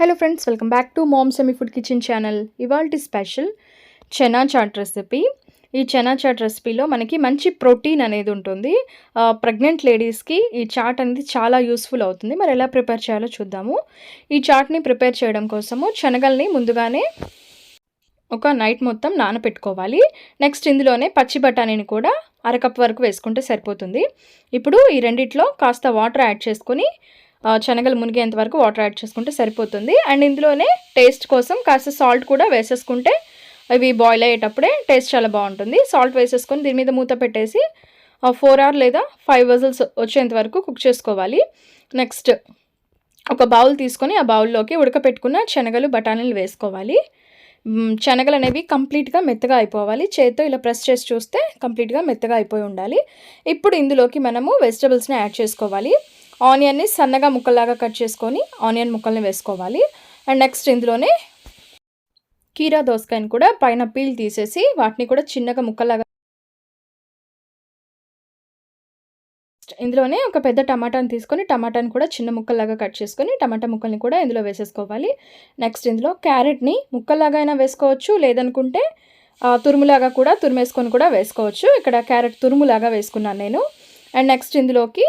Hello friends welcome back to mom semi food kitchen channel ఇవాల్టి special chana chaat recipe ఈ chana chat రెసిపీలో మనకి మంచి protein అనేది ఉంటుంది. ప్రెగ్నెంట్ లేడీస్కి ఈ చాట్ అనేది చాలా యూస్ఫుల్ అవుతుంది. మరి ఎలా ప్రిపేర్ చేయాలో చూద్దాము. ఈ చాట్ని ప్రిపేర్ చేయడం కోసము శనగల్ని ముందుగానే ఒక నైట్ మొత్తం నానపెట్టుకోవాలి. నెక్స్ట్ ఇందులోనే పచ్చి బఠానీని కూడా అరకప్ వరకు వేసుకుంటే సరిపోతుంది. ఇప్పుడు ఈ రెండిట్లో కాస్త వాటర్ యాడ్ చేసుకొని శనగలు మునిగేంత వరకు వాటర్ యాడ్ చేసుకుంటే సరిపోతుంది. అండ్ ఇందులోనే టేస్ట్ కోసం కాస్త సాల్ట్ కూడా వేసేసుకుంటే అవి బాయిల్ అయ్యేటప్పుడే టేస్ట్ చాలా బాగుంటుంది. సాల్ట్ వేసేసుకొని దీని మీద మూత పెట్టేసి ఫోర్ అవర్ లేదా ఫైవ్ వజల్స్ వచ్చేంత వరకు కుక్ చేసుకోవాలి. నెక్స్ట్ ఒక బౌల్ తీసుకొని ఆ బౌల్లోకి ఉడకపెట్టుకున్న శనగలు బఠానీలు వేసుకోవాలి. శనగలు అనేవి కంప్లీట్గా మెత్తగా అయిపోవాలి. చేత్తో ఇలా ప్రెస్ చేసి చూస్తే కంప్లీట్గా మెత్తగా అయిపోయి ఉండాలి. ఇప్పుడు ఇందులోకి మనము వెజిటబుల్స్ని యాడ్ చేసుకోవాలి. ఆనియన్ని సన్నగా ముక్కల్లాగా కట్ చేసుకొని ఆనియన్ ముక్కల్ని వేసుకోవాలి. అండ్ నెక్స్ట్ ఇందులోనే కీరా దోసకాయని కూడా పైన పీల్ తీసేసి వాటిని కూడా చిన్నగా ముక్కల్లాగా ఇందులోనే ఒక పెద్ద టమాటాని తీసుకొని టమాటాని కూడా చిన్న ముక్కల్లాగా కట్ చేసుకొని టమాటా ముక్కల్ని కూడా ఇందులో వేసేసుకోవాలి. నెక్స్ట్ ఇందులో క్యారెట్ని ముక్కల్లాగా అయినా వేసుకోవచ్చు లేదనుకుంటే తురుములాగా కూడా తురిమేసుకొని కూడా వేసుకోవచ్చు. ఇక్కడ క్యారెట్ తురుములాగా వేసుకున్నాను నేను. అండ్ నెక్స్ట్ ఇందులోకి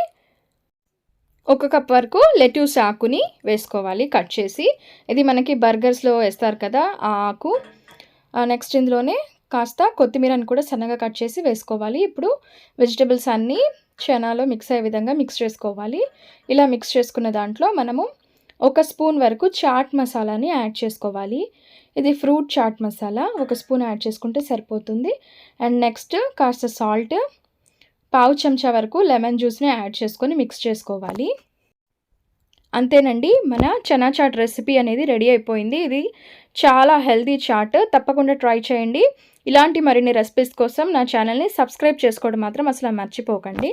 ఒక కప్ వరకు లెట్యూస్ ఆకుని వేసుకోవాలి కట్ చేసి. ఇది మనకి బర్గర్స్లో వేస్తారు కదా ఆ ఆకు. నెక్స్ట్ ఇందులోనే కాస్త కొత్తిమీరని కూడా సన్నగా కట్ చేసి వేసుకోవాలి. ఇప్పుడు వెజిటబుల్స్ అన్నీ చనాలో మిక్స్ అయ్యే విధంగా మిక్స్ చేసుకోవాలి. ఇలా మిక్స్ చేసుకున్న దాంట్లో మనము ఒక స్పూన్ వరకు చాట్ మసాలాని యాడ్ చేసుకోవాలి. ఇది ఫ్రూట్ చాట్ మసాలా. ఒక స్పూన్ యాడ్ చేసుకుంటే సరిపోతుంది. అండ్ నెక్స్ట్ కాస్త సాల్ట్ పావు చెంచా వరకు లెమన్ జ్యూస్ని యాడ్ చేసుకొని మిక్స్ చేసుకోవాలి. అంతేనండి మన చనా చాట్ రెసిపీ అనేది రెడీ అయిపోయింది. ఇది చాలా హెల్తీ చాట్. తప్పకుండా ట్రై చేయండి. ఇలాంటి మరిన్ని రెసిపీస్ కోసం నా ఛానల్ని సబ్స్క్రైబ్ చేసుకోవడం మాత్రం అసలు మర్చిపోకండి.